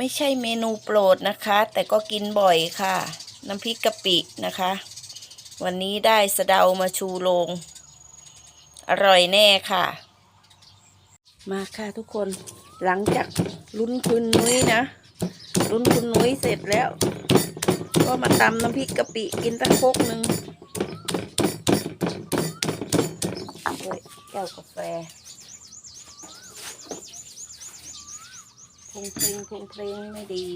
ไม่ใช่เมนูโปรดนะคะ แต่ก็กินบ่อยค่ะ น้ำพริกกะปินะคะ วันนี้ได้สะเดามาชูโรงอร่อยแน่ค่ะ มาค่ะทุกคนหลังจากลุ้นคุณนุ้ยนะลุ้นคุณนุ้ยเสร็จแล้ว ก็มาตำน้ำพริกกะปิกินตั้งครกหนึ่งด้วยแก้วกาแฟ พงเพลงพงเพลงไม่ดี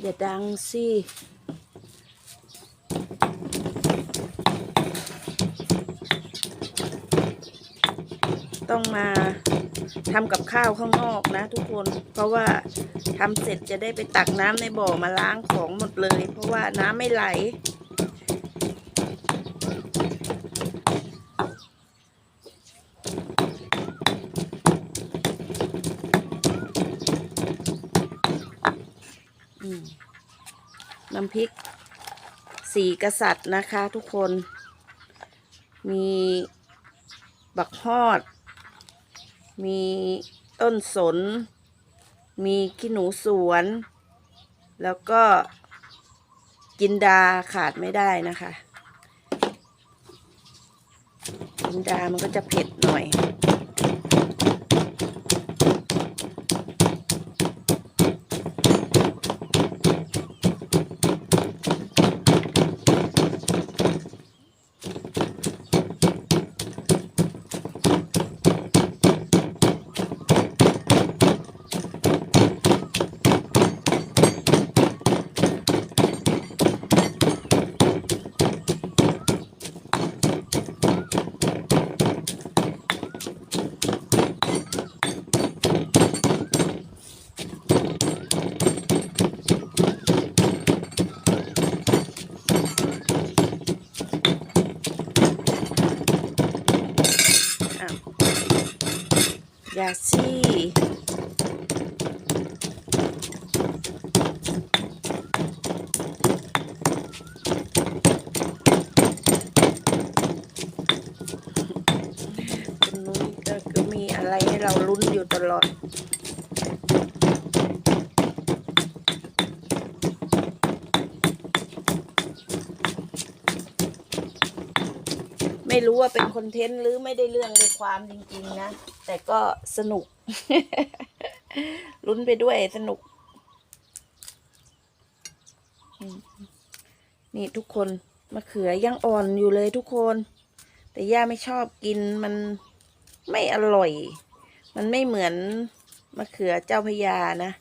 อย่าดังสิต้องมาทำกับข้าวข้างนอกนะทุกคน เพราะว่าทำเสร็จจะได้ไปตักน้ำในบ่อมาล้างของหมดเลย เพราะว่าน้ำไม่ไหล น้ำพริกสีกษัตริย์นะคะทุกคน มีบักฮอด มีต้นสน มีขี้หนูสวน แล้วก็จินดาขาดไม่ได้นะคะ จินดามันก็จะเผ็ดหน่อย ย่าสิคุณนุ้ยก็ก็มีอะไรให้เราลุ้นอยู่ตลอด รู้ว่าเป็นคอนเทนต์หรือไม่ได้เรื่องด้วยความจริง ๆ นะ แต่ก็สนุก ลุ้นไปด้วยสนุก นี่ทุกคนมะเขือยังอ่อนอยู่เลยทุกคน แต่ย่าไม่ชอบกินมันไม่อร่อย มันไม่เหมือนมะเขือเจ้าพระยานะ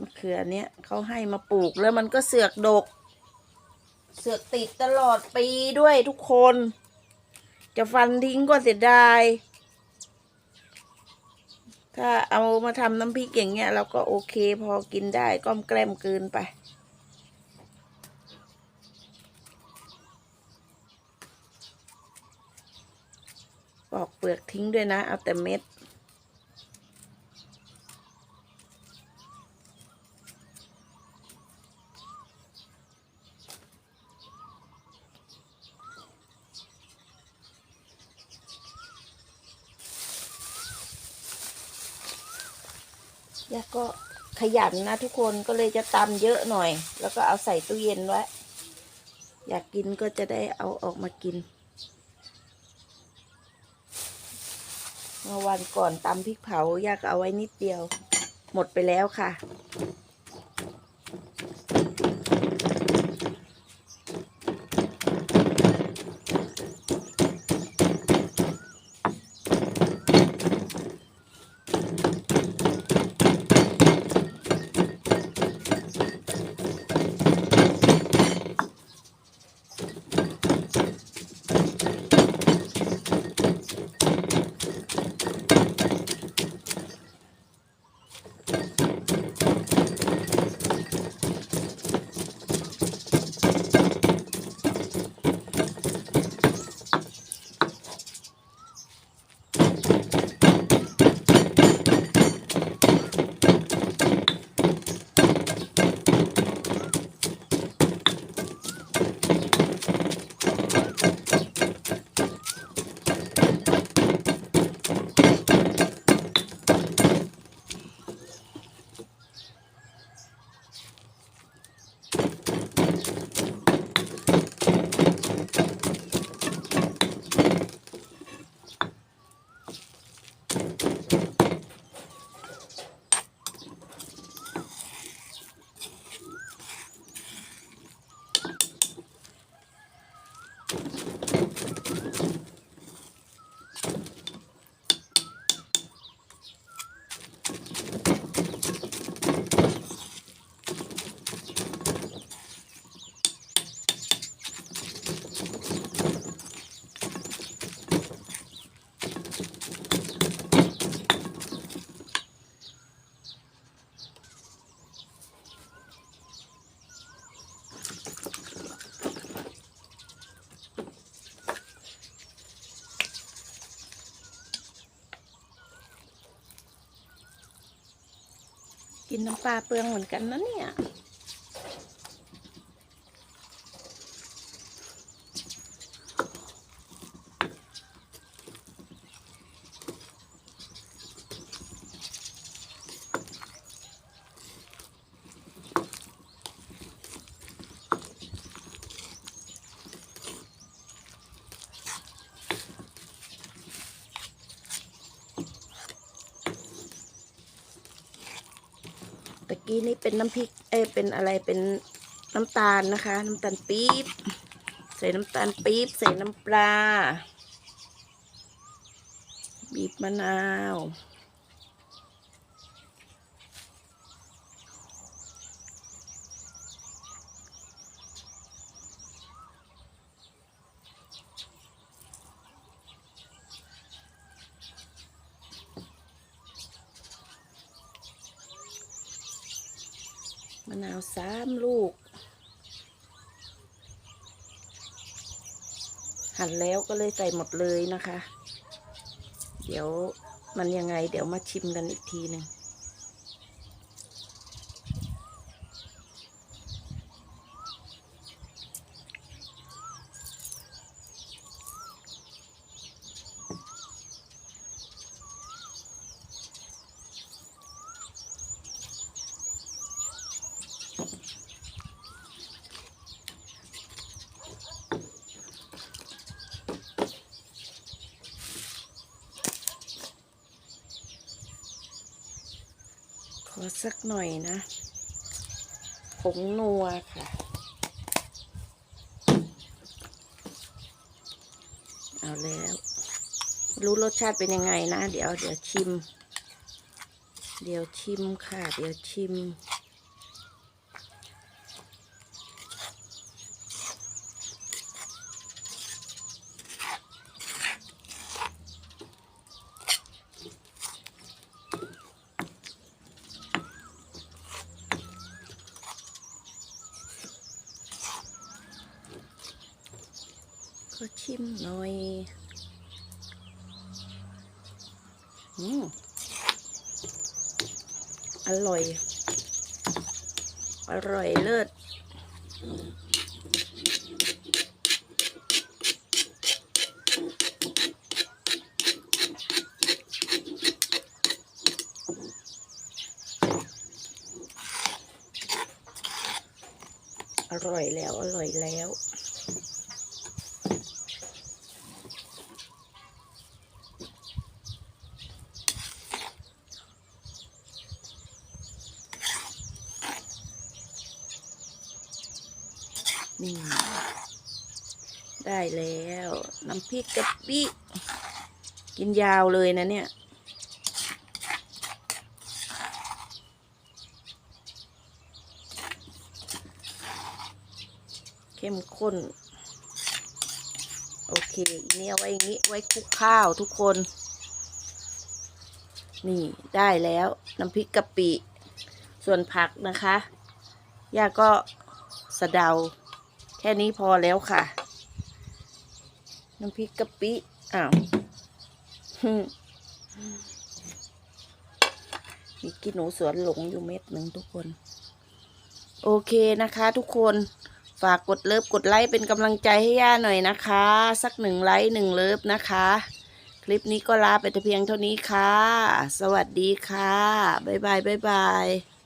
มะเขือเนี้ยเขาให้มาปลูกแล้วมันก็เสือกดก เสือกติดตลอดปีด้วยทุกคน จะฟันทิ้งก็เสียดาย ถ้าเอามาทำน้ำพริกอย่างเงี้ยเราก็โอเคพอกินได้ก้อมแกล้มเกินไปปอกเปลือกทิ้งด้วยนะ เอาแต่เม็ด ย่าก็ขยันนะทุกคนก็เลยจะตำเยอะหน่อย แล้วก็เอาใส่ตู้เย็นไว้ อยากกินก็จะได้เอาออกมากิน เมื่อวันก่อนตำพริกเผาย่าก็เอาไว้นิดเดียว หมดไปแล้วค่ะ กินน้ำปลาเปลืองเหมือนกันนะเนี่ย กี้นี่เป็นน้ำพริก เอ้เป็นอะไรเป็นน้ำตาลนะคะ น้ำตาลปี๊บใส่น้ำตาลปี๊บใส่น้ำปลาบีบมะนาว มะนาวสามลูก หั่นแล้วก็เลยใส่หมดเลยนะคะ เดี๋ยวมันยังไงเดี๋ยวมาชิมกันอีกทีหนึ่ง อสักหน่อยนะผงนัวค่ะ เอาแล้ว รู้รสชาติเป็นยังไงนะ เดี๋ยวเดี๋ยวชิม เดี๋ยวชิมค่ะ เดี๋ยวชิม ก็ ชิมหน่อย อืมอร่อย อร่อยเลิศอร่อยแล้ว อร่อยแล้ว นี่ ได้ แล้ว น้ำพริกกะปิกินยาวเลยนะเนี่ย เข้มข้น โอเคอีเนี่ยไว้อย่างนี้ไว้คลุกข้าวทุกคน นี่ได้แล้ว น้ำพริกกะปิ ส่วนผักนะคะย่าก็สะเดา แค่นี้พอแล้วค่ะ น้ำพริกกะปิอ้าวมมีกินหนูสวนหลงอยู่เม็ดหนึ่งทุกคน โอเคนะคะ ทุกคนฝากกดเลิฟกดไลค์เป็นกำลังใจให้ย่าหน่อยนะคะ สักหนึ่งไลค์หนึ่งเลิฟนะคะ คลิปนี้ก็ลาไปแต่เพียงเท่านี้ค่ะ สวัสดีค่ะ บ๊ายบายบ๊ายบาย